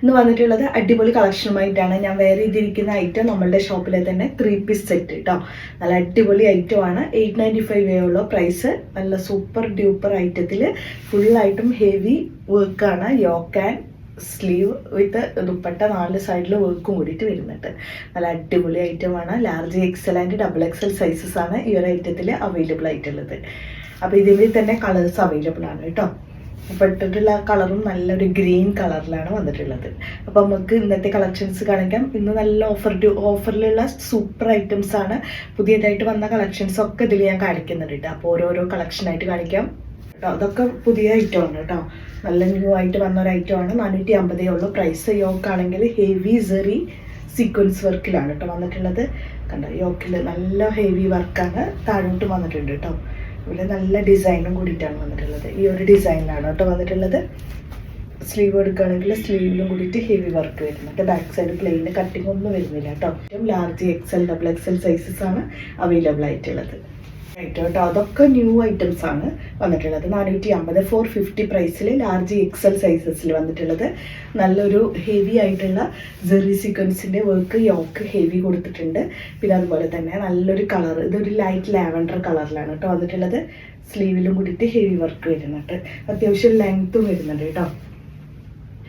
ഇന്ന് വന്നിട്ടുള്ളത് അടിപൊളി കളക്ഷനുമായിട്ടാണ്. ഞാൻ വേറെ ചെയ്തിരിക്കുന്ന ഐറ്റം നമ്മളുടെ ഷോപ്പിലെ തന്നെ ത്രീ പീസ് സെറ്റ് കേട്ടോ നല്ല അടിപൊളി ഐറ്റമാണ് എയ്റ്റ് നയന്റി ഫൈവ് ഉള്ള പ്രൈസ് നല്ല സൂപ്പർ ഡ്യൂപ്പർ ഐറ്റത്തിൽ ഫുള്ളായിട്ടും ഹെവി വർക്കാണ് yoke and sleeve with dupatta നാല് സൈഡിൽ വർക്കും കൂടിയിട്ട് വരുന്നുണ്ട്. നല്ല അടിപൊളി ഐറ്റമാണ് large XL and double XL sizes ആണ് ഈ ഒരു ഐറ്റത്തിൽ അവൈലബിൾ ആയിട്ടുള്ളത്. അപ്പോൾ ഇതിൽ തന്നെ കളേഴ്സ് അവൈലബിൾ ആണ് കേട്ടോ. അപ്പോൾ ഇട്ടിട്ടുള്ള കളറും നല്ലൊരു ഗ്രീൻ കളറിലാണ് വന്നിട്ടുള്ളത്. അപ്പോൾ നമുക്ക് ഇന്നത്തെ കളക്ഷൻസ് കാണിക്കാം. ഇന്ന് നല്ല ഓഫർ ഓഫറിലുള്ള സൂപ്പർ ഐറ്റംസ് ആണ്. പുതിയതായിട്ട് വന്ന കളക്ഷൻസ് ഒക്കെ ഇതിൽ ഞാൻ കാണിക്കുന്നുണ്ട് അപ്പോൾ ഓരോരോ കളക്ഷനായിട്ട് കാണിക്കാം. കേട്ടോ അതൊക്കെ പുതിയ ഐറ്റം ആണ് കേട്ടോ നല്ല ന്യൂ ആയിട്ട് വന്ന ഒരു ഐറ്റം ആണ്. നാനൂറ്റി അമ്പതേ ഉള്ളൂ. പ്രൈസ് യോക്ക് ആണെങ്കിൽ ഹെവി സെറി സീക്വൻസ് വർക്കിലാണ് കേട്ടോ വന്നിട്ടുള്ളത്. കണ്ടോ യോക്കിൽ നല്ല ഹെവി വർക്കാണ് താഴോട്ട് വന്നിട്ടുണ്ട് കേട്ടോ ഇവിടെ നല്ല ഡിസൈനും കൂടിയിട്ടാണ് വന്നിട്ടുള്ളത്. ഈ ഒരു ഡിസൈനിലാണ് കേട്ടോ വന്നിട്ടുള്ളത്. സ്ലീവ് എടുക്കുകയാണെങ്കിൽ സ്ലീവിലും കൂടിയിട്ട് ഹെവി വർക്ക് വരുന്നുണ്ട്. ബാക്ക് സൈഡ് പ്ലെയിൻ കട്ടിംഗ് ഒന്നും വരുന്നില്ല കേട്ടോ. ഏറ്റവും large XL double XL sizes ആണ് അവൈലബിൾ ആയിട്ടുള്ളത്. റൈറ്റ് കേട്ടോ. അതൊക്കെ ന്യൂ ഐറ്റംസ് ആണ് വന്നിട്ടുള്ളത്. നാനൂറ്റി അമ്പത് ഫോർ ഫിഫ്റ്റി പ്രൈസിൽ ലാർജ് എക്സൽ സൈസസിൽ വന്നിട്ടുള്ളത്. നല്ലൊരു ഹെവി ആയിട്ടുള്ള ജെറി സീക്വൻസിന്റെ വർക്ക് യോക്ക് ഹെവി കൊടുത്തിട്ടുണ്ട്. പിന്നെ അതുപോലെ തന്നെ നല്ലൊരു കളർ ഇതൊരു ലൈറ്റ് ലാവൻഡർ കളറിലാണ് കേട്ടോ വന്നിട്ടുള്ളത്. സ്ലീവിലും കൂടിയിട്ട് ഹെവി വർക്ക് വരുന്നുണ്ട്. അത്യാവശ്യം ലെങ്ത്തും വരുന്നുണ്ട് കേട്ടോ.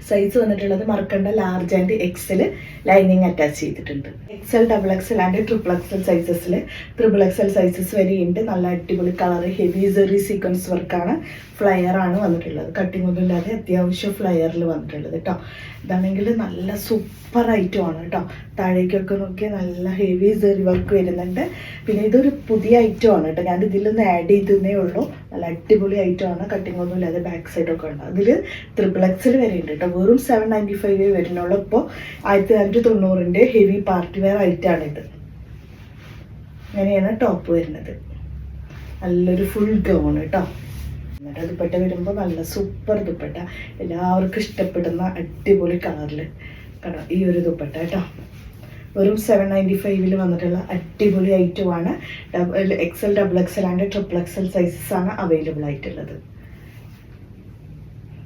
സൈസ് വന്നിട്ടുള്ളത് മറക്കണ്ട large and XL lining attach ചെയ്തിട്ടുണ്ട്. XL double XL and triple XL സൈസസിൽ triple XL sizes വരെയുണ്ട്. നല്ല അടിപൊളി കളർ ഹെവി സെറി സീക്വൻസ് വർക്കാണ് ഫ്ലയർ ആണ് വന്നിട്ടുള്ളത്. കട്ടിംഗ് ഒന്നും ഇല്ലാതെ അത്യാവശ്യം ഫ്ലയറിൽ വന്നിട്ടുള്ളത് കേട്ടോ ഇതാണെങ്കിൽ നല്ല സൂപ്പർ ഐറ്റം ആണ് കേട്ടോ താഴേക്കൊക്കെ നോക്കി നല്ല ഹെവി സെറി വർക്ക് വരുന്നുണ്ട്. പിന്നെ ഇതൊരു പുതിയ ഐറ്റം ആണ് കേട്ടോ ഞാൻ ഇതിലൊന്ന് ആഡ് ചെയ്തേ ഉള്ളൂ. നല്ല അടിപൊളി ഐറ്റം ആണ്. കട്ടിംഗ് ഒന്നും ഇല്ലാതെ ബാക്ക് സൈഡൊക്കെ ഉണ്ട്. അതിൽ ത്രിപ്പിൾ എക്സിൽ വരെയുണ്ട് കേട്ടോ വെറും സെവൻ നയന്റി ഫൈവ് വരുന്നുള്ളൂ ഇപ്പോൾ ആയിരത്തി അഞ്ഞൂറ്റി തൊണ്ണൂറിന്റെ ഹെവി പാർട്ടി വെയർ ഐറ്റാണിത് ഇങ്ങനെയാണ് ടോപ്പ് വരുന്നത്. നല്ലൊരു ഫുൾ ഗൗൺ കേട്ടോ എന്നിട്ട് ദുപ്പട്ട വരുമ്പോൾ നല്ല സൂപ്പർ ദുപ്പട്ട. എല്ലാവർക്കും ഇഷ്ടപ്പെടുന്ന അടിപൊളി കളറിൽ കേട്ടോ ഈ ഒരു ദുപ്പട്ട കേട്ടോ. വെറും സെവൻ നയന്റി ഫൈവിൽ വന്നിട്ടുള്ള അടിപൊളി ഐറ്റമാണ് double XL double XL and triple XL sizes ആണ് അവൈലബിൾ ആയിട്ടുള്ളത്.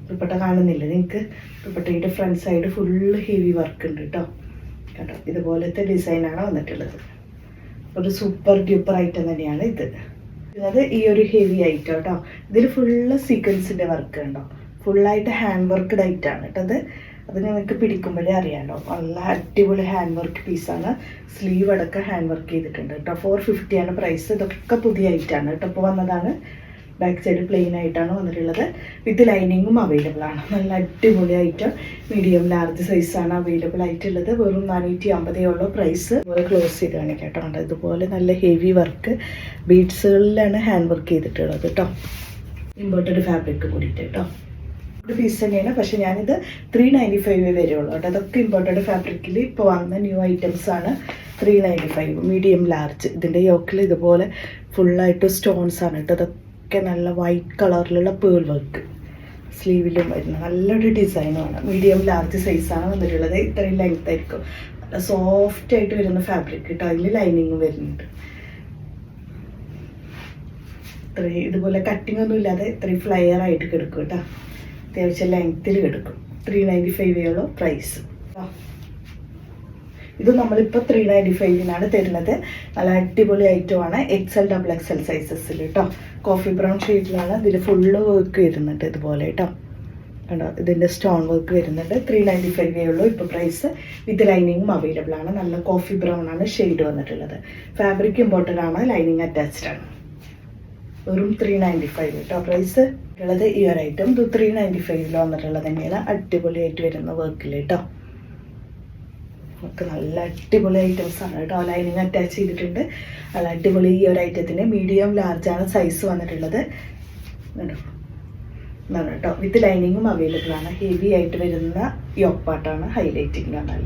ദുപ്പട്ട കാണുന്നില്ല നിങ്ങൾക്ക് ദുപ്പട്ടയുടെ front side full heavy work ഉണ്ട് കേട്ടോ. കേട്ടോ ഇതുപോലത്തെ ഡിസൈനാണ് വന്നിട്ടുള്ളത്. ഒരു സൂപ്പർ ഡ്യൂപ്പർ ഐറ്റം തന്നെയാണ് ഇത്. അത് ഈ ഒരു ഹെവി ആയിട്ട് കേട്ടോ ഇതിൽ ഫുള്ള് സീക്വൻസിന്റെ വർക്ക് ഉണ്ടോ ഫുള്ളായിട്ട് ഹാൻഡ് വർക്ക്ഡ് ഐറ്റാണ് കേട്ടോ അത് അത് നിങ്ങൾക്ക് പിടിക്കുമ്പോഴേ അറിയാമല്ലോ നല്ല അടിപൊളി ഹാൻഡ് വർക്ക് പീസാണ് സ്ലീവ് അടക്കം ഹാൻഡ് വർക്ക് ചെയ്തിട്ടുണ്ട് കേട്ടോ ഫോർ ഫിഫ്റ്റിയാണ് പ്രൈസ് ഇതൊക്കെ പുതിയ ഐറ്റാണ് കേട്ടോ ഇപ്പോൾ വന്നതാണ് ബാക്ക് സൈഡ് പ്ലെയിൻ ആയിട്ടാണ് വന്നിട്ടുള്ളത്. വിത്ത് ലൈനിങ്ങും അവൈലബിൾ ആണ്. നല്ല അടിപൊളി ഐറ്റം മീഡിയം ലാർജ് സൈസാണ് അവൈലബിൾ ആയിട്ടുള്ളത്. വെറും നാനൂറ്റി അമ്പതേ ഉള്ളൂ പ്രൈസ് ഇതുപോലെ ക്ലോസ് ചെയ്ത് കാണിക്കാം ഇതുപോലെ നല്ല ഹെവി വർക്ക് ബീഡ്സുകളിലാണ് ഹാൻഡ് വർക്ക് ചെയ്തിട്ടുള്ളത് കേട്ടോ. ഇമ്പോർട്ടഡ് ഫാബ്രിക് കൂടിയിട്ട് കേട്ടോ. ഒരു പീസ് തന്നെയാണ്. പക്ഷേ ഞാനിത് ത്രീ നയന്റി ഫൈവ് വരെയുള്ളൂ കേട്ടോ. അതൊക്കെ ഇമ്പോർട്ടഡ് ഫാബ്രിക്കിൽ ഇപ്പോൾ വന്ന ന്യൂ ഐറ്റംസ് ആണ് three ninety five medium large ഇതിന്റെ യോക്കിൽ ഇതുപോലെ ഫുള്ളായിട്ട് സ്റ്റോൺസ് ആണ് കേട്ടോ. അതൊക്കെ നല്ല വൈറ്റ് കളറിലുള്ള പേൾ വർക്ക് സ്ലീവിലും വരുന്ന നല്ലൊരു ഡിസൈനുമാണ് മീഡിയം ലാർജ് സൈസാണ് വന്നിട്ടുള്ളത്. ഇത്രയും ലെങ്ത് ആയിരിക്കും. നല്ല സോഫ്റ്റ് ആയിട്ട് വരുന്ന ഫാബ്രിക് കേട്ടോ അതിൽ ലൈനിങ്ങും വരുന്നുണ്ട്. ഇത്രയും ഇതുപോലെ കട്ടിംഗ് ഒന്നും ഇല്ലാതെ ഇത്രയും ഫ്ലയർ ആയിട്ട് കിടക്കും കേട്ടോ അത്യാവശ്യം ലെങ്ത്തിൽ കിടക്കും. ത്രീ നയന്റി ഫൈവ് ഉള്ളൂ പ്രൈസ് ഇത് നമ്മളിപ്പോൾ ത്രീ നയന്റി ഫൈവിനാണ് തരുന്നത്. നല്ല അടിപൊളി ഐറ്റമാണ് എക്സൽ ഡബിൾ എക്സൽ സൈസസിൽ കേട്ടോ കോഫി ബ്രൗൺ ഷെയ്ഡിലാണ് ഇതിൽ ഫുള്ള് വർക്ക് വരുന്നുണ്ട് ഇതുപോലെ കേട്ടോ കണ്ടോ? ഇതിന്റെ സ്റ്റോൺ വർക്ക് വരുന്നുണ്ട്. ത്രീ നയന്റി ഫൈവേ ഉള്ളൂ. ഇപ്പോൾ പ്രൈസ് വിത്ത് ലൈനിങ്ങും അവൈലബിൾ ആണ്. നല്ല കോഫി ബ്രൗൺ ആണ് ഷെയ്ഡ് വന്നിട്ടുള്ളത്. ഫാബ്രിക് ഇമ്പോർട്ടന്റ് ആണ്. ലൈനിങ് അറ്റാച്ച്ഡ് ആണ്. വെറും ത്രീ നയന്റി ഫൈവ് കേട്ടോ പ്രൈസ് ഉള്ളത് ഈ ഒരു ഐറ്റം ഇത് ത്രീ നയന്റി ഫൈവിൽ വന്നിട്ടുള്ളത് തന്നെയാണ്. അടിപൊളിയായിട്ട് വരുന്ന വർക്കിൽ കേട്ടോ നമുക്ക് നല്ല അടിപൊളി ആണ് കേട്ടോ. ലൈനിങ് അറ്റാച്ച് ചെയ്തിട്ടുണ്ട്. നല്ല അടിപൊളി ഈ ഒരു ഐറ്റത്തിന് മീഡിയം ആണ് സൈസ് വന്നിട്ടുള്ളത്. കേട്ടോ. വിത്ത് ലൈനിങ്ങും അവൈലബിൾ ആണ്. ഹെവി ആയിട്ട് വരുന്ന യോപ്പാട്ടാണ് ഹൈലൈറ്റിംഗ് പറഞ്ഞാൽ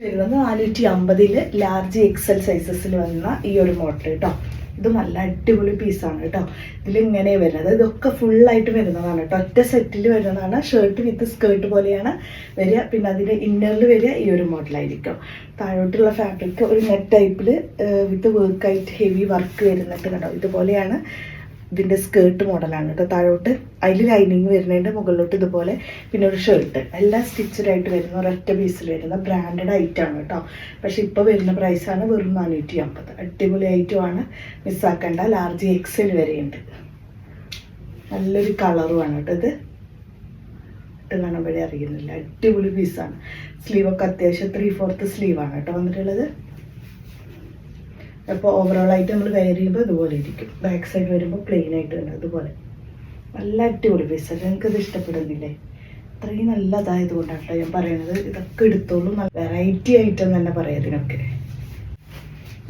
വരുന്നത് നാനൂറ്റി അമ്പതിൽ ലാർജ് എക്സൽ സൈസസിൽ വന്ന ഈ ഒരു മോഡൽ കേട്ടോ ഇത് നല്ല അടിപൊളി പീസാണ് കേട്ടോ. ഇതിലിങ്ങനെ വരുന്നത്. ഇതൊക്കെ ഫുള്ളായിട്ട് വരുന്നതാണ് കേട്ടോ. ഒറ്റ സെറ്റിൽ വരുന്നതാണ്. ഷർട്ട് വിത്ത് സ്കേർട്ട് പോലെയാണ് വരിക. പിന്നെ അതിന്റെ ഇന്നറിൽ വരിക ഈ ഒരു മോഡലായിരിക്കും താഴോട്ടുള്ള ഫാബ്രിക് ഒരു നെറ്റ് ടൈപ്പിൽ വിത്ത് വർക്കായിട്ട് ഹെവി വർക്ക് വരുന്നൊക്കെ കേട്ടോ ഇതുപോലെയാണ്. ഇതിന്റെ സ്കേർട്ട് മോഡലാണ് കേട്ടോ താഴോട്ട് അതിൽ ലൈനിങ് വരുന്നതിന്റെ മുകളിലോട്ട് ഇതുപോലെ പിന്നെ ഒരു ഷർട്ട് എല്ലാം സ്റ്റിച്ചഡ് ആയിട്ട് വരുന്ന ഒരൊറ്റ പീസിൽ വരുന്ന ബ്രാൻഡഡ് ഐറ്റം ആണ് കേട്ടോ പക്ഷെ ഇപ്പോൾ വരുന്ന പ്രൈസാണ് വെറും നാനൂറ്റി അമ്പത് അടിപൊളി ഐറ്റമാണ് മിസ്സാക്കേണ്ട ലാർജ് എക്സൽ വരെയുണ്ട്. നല്ലൊരു കളറുമാണ് കേട്ടോ ഇത്. ഇട്ട് കാണുമ്പോഴേ അറിയുന്നില്ല. അടിപൊളി പീസാണ് സ്ലീവൊക്കെ അത്യാവശ്യം ത്രീ ഫോർത്ത് സ്ലീവാണ് കേട്ടോ വന്നിട്ടുള്ളത്. അപ്പോൾ ഓവറോളായിട്ട് നമ്മൾ വെയർ ചെയ്യുമ്പോൾ ഇതുപോലെ ഇരിക്കും. ബാക്ക് സൈഡ് വരുമ്പോൾ പ്ലെയിൻ ആയിട്ട് വരും അതുപോലെ നല്ല അടിപൊളി പീസാണ് നിങ്ങൾക്ക് ഇത് ഇഷ്ടപ്പെടുന്നില്ലേ? അത്രയും നല്ലതായത് കൊണ്ടാണ് ഞാൻ പറയുന്നത് ഇതൊക്കെ എടുത്തോളൂ. നല്ല വെറൈറ്റി ഐറ്റം തന്നെ പറയാം ഇതിനൊക്കെ.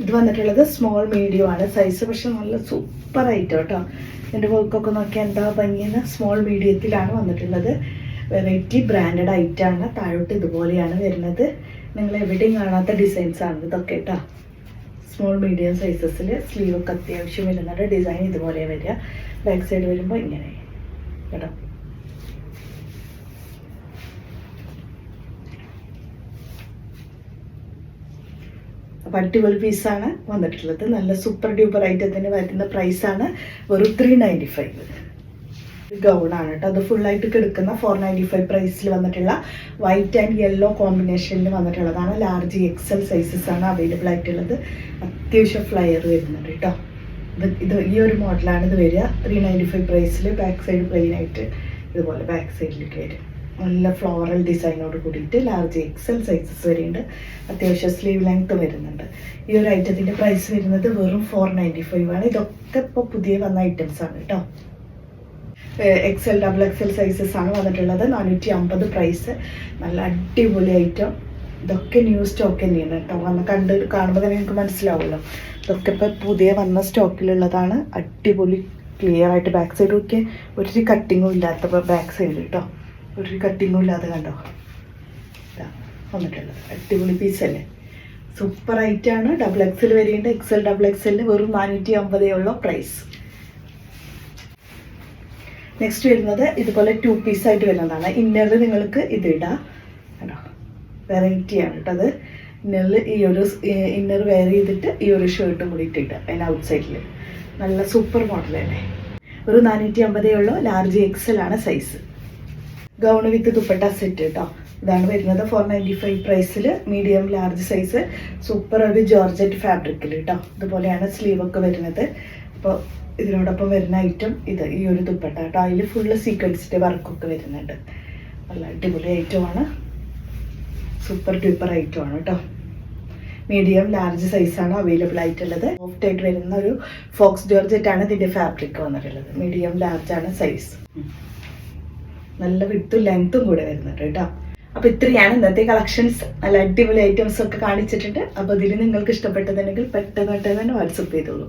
ഇത് വന്നിട്ടുള്ളത് സ്മോൾ മീഡിയം ആണ്. സൈസ് പക്ഷെ നല്ല സൂപ്പർ ഐറ്റം കേട്ടോ എന്റെ വർക്കൊക്കെ നോക്കിയാൽ എന്താ ഭംഗിയെന്ന് സ്മോൾ മീഡിയത്തിലാണ് വന്നിട്ടുള്ളത്. വെറൈറ്റി ബ്രാൻഡഡ് ഐറ്റം ആണ്. താഴോട്ട് ഇതുപോലെയാണ് വരുന്നത്. നിങ്ങൾ എവിടെയും കാണാത്ത ഡിസൈൻസ് ആണ് ഇതൊക്കെ കേട്ടോ സ്മോൾ മീഡിയം സൈസസിൽ സ്ലീവൊക്കെ അത്യാവശ്യം വരുന്നുണ്ട്. ഡിസൈൻ ഇതുപോലെ വരിക. ബാക്ക് സൈഡ് വരുമ്പോൾ ഇങ്ങനെ. കേട്ടോ? അപ്പോൾ അടിപൊളി പീസാണ് വന്നിട്ടുള്ളത്. നല്ല സൂപ്പർ ഡ്യൂപ്പർ ഐറ്റത്തിന് വരുന്ന പ്രൈസാണ് വെറും ത്രീ നയന്റി ഫൈവ് ഗൗണാണ് കേട്ടോ. അത് ഫുള്ളായിട്ട് കിടക്കുന്ന ഫോർ നയന്റി ഫൈവ് പ്രൈസിൽ വന്നിട്ടുള്ള വൈറ്റ് ആൻഡ് യെല്ലോ കോമ്പിനേഷനിൽ വന്നിട്ടുള്ളതാണ്. ലാർജ് എക്സൽ സൈസസ് ആണ് അവൈലബിൾ ആയിട്ടുള്ളത്. അത്യാവശ്യം ഫ്ലയർ വരുന്നുണ്ട് കേട്ടോ. ഇത് ഇത് ഈ ഒരു മോഡലാണ് ഇത് വരിക. ത്രീ നയന്റി ഫൈവ് പ്രൈസിൽ ബാക്ക് സൈഡ് പ്ലെയിൻ ആയിട്ട് ഇതുപോലെ ബാക്ക് സൈഡിൽ വരും. നല്ല ഫ്ലോറൽ ഡിസൈനോട് കൂടിയിട്ട് ലാർജ് എക്സൽ സൈസസ് വരെയുണ്ട്. അത്യാവശ്യം സ്ലീവ് ലെങ്ത് വരുന്നുണ്ട്. ഈ ഒരു ഐറ്റത്തിന്റെ പ്രൈസ് വരുന്നത് വെറും ഫോർ നയന്റി ഫൈവ് ആണ്. ഇതൊക്കെ ഇപ്പോൾ പുതിയ വന്ന ഐറ്റംസ് ആണ് കേട്ടോ. എക്സൽ ഡബിൾ എക്സൽ സൈസസ് ആണ് വന്നിട്ടുള്ളത്. നാനൂറ്റി അമ്പത് പ്രൈസ് നല്ല അടിപൊളി ഐറ്റം ഇതൊക്കെ ന്യൂ സ്റ്റോക്ക് തന്നെയാണ് കേട്ടോ. വന്ന് കണ്ട് കാണുമ്പോൾ തന്നെ നിങ്ങൾക്ക് മനസ്സിലാവുമല്ലോ. ഇതൊക്കെ ഇപ്പോൾ പുതിയ വന്ന സ്റ്റോക്കിലുള്ളതാണ് അടിപൊളി ക്ലിയർ ആയിട്ട് ബാക്ക് സൈഡ് ഒക്കെ ഒരു കട്ടിങ്ങും ഇല്ലാത്ത ബാക്ക് സൈഡ് കേട്ടോ. ഒരു കട്ടിങ്ങും ഇല്ലാതെ കണ്ടോ? വന്നിട്ടുള്ളത്. അടിപൊളി പീസല്ലേ സൂപ്പർ ഐറ്റാണ് ഡബിൾ എക്സൽ വരെയുണ്ട് എക്സൽ ഡബിൾ എക്സലിന് വെറും നാനൂറ്റി അമ്പതേ ഉള്ള പ്രൈസ് നെക്സ്റ്റ് വരുന്നത് ഇതുപോലെ ടു പീസ് ആയിട്ട് വരുന്നതാണ്. ഇന്നറിൽ നിങ്ങൾക്ക് ഇത് ഇടാം. കേട്ടോ വെറൈറ്റി ആണ് കേട്ടോ അത്. ഇന്നറിൽ ഈ ഒരു ഇന്നർ വെയർ ചെയ്തിട്ട് ഈ ഒരു ഷർട്ടും കൂടി ഇട്ടിട്ട് അതിന് ഔട്ട് സൈഡിൽ നല്ല സൂപ്പർ മോഡൽ തന്നെ ഒരു നാനൂറ്റി അമ്പതേ ഉള്ളൂ ലാർജ് എക്സൽ ആണ് size gown with dupatta set കേട്ടോ. ഇതാണ് വരുന്നത് ഫോർ നയന്റി ഫൈവ് പ്രൈസിൽ മീഡിയം ലാർജ് സൈസ് സൂപ്പർ ഒരു ജോർജറ്റ് ഫാബ്രിക്കിൽ കേട്ടോ ഇതുപോലെയാണ് സ്ലീവൊക്കെ വരുന്നത്. അപ്പോൾ ഇതിനോടൊപ്പം വരുന്ന ഐറ്റം ഇത് ഈ ഒരു ദുപ്പട്ട കേട്ടോ അതിൽ ഫുള്ള് സീക്വൻസിന്റെ വർക്കൊക്കെ വരുന്നുണ്ട്. നല്ല അടിപൊളി ഐറ്റമാണ് സൂപ്പർ ഡ്യൂപ്പർ ഐറ്റമാണ് കേട്ടോ മീഡിയം ലാർജ് സൈസാണ് അവൈലബിൾ ആയിട്ടുള്ളത്. സോഫ്റ്റ് ആയിട്ട് വരുന്ന ഒരു ഫോക്സ് ജോർജറ്റ് ആണ് ഇതിന്റെ ഫാബ്രിക് വന്നിട്ടുള്ളത്. മീഡിയം ലാർജാണ് സൈസ് നല്ല വിട്ടും ലെങ്ത്തും കൂടെ വരുന്നുണ്ട് കേട്ടോ അപ്പോൾ ഇത്രയാണ് ഇന്നത്തെ കളക്ഷൻസ് നല്ല അടിപൊളി ഐറ്റംസ് ഒക്കെ കാണിച്ചിട്ടുണ്ട്. അപ്പോൾ ഇതിൽ നിങ്ങൾക്ക് ഇഷ്ടപ്പെട്ടതുണ്ടെങ്കിൽ പെട്ടെന്ന് പെട്ടെന്ന് തന്നെ വാട്സപ്പ് ചെയ്തോളൂ.